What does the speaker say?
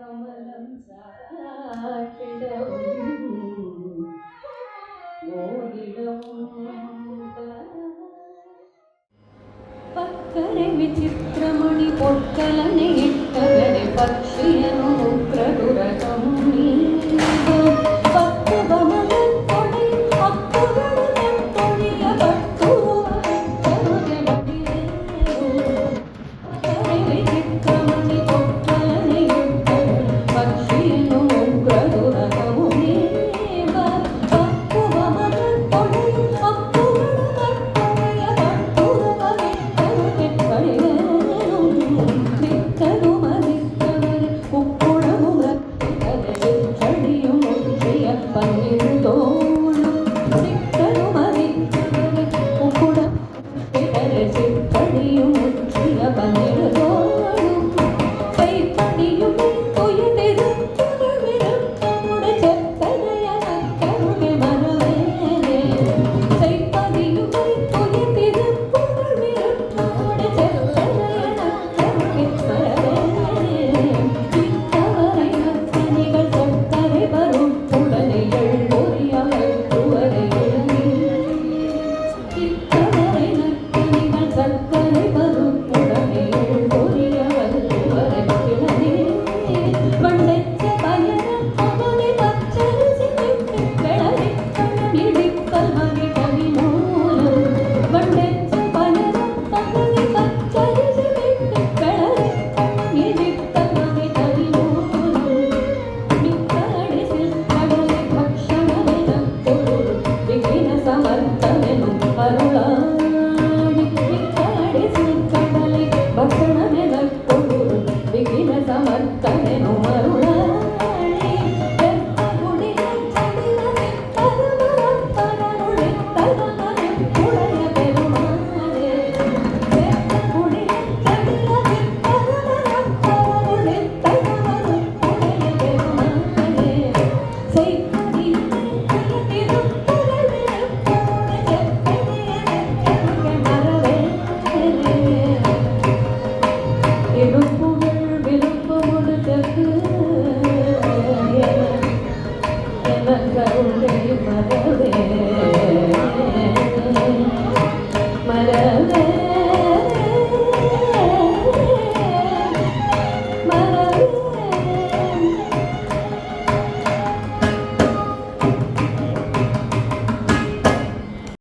కమలం సాక్షిడవు ಪಕ್ಕರೆ ವಿಚಿತ್ರಮಣಿ ಪೊಕ್ಕಲನೆ ಇಟ್ಟಗಡೆ ಪಕ್ಷಿಯನು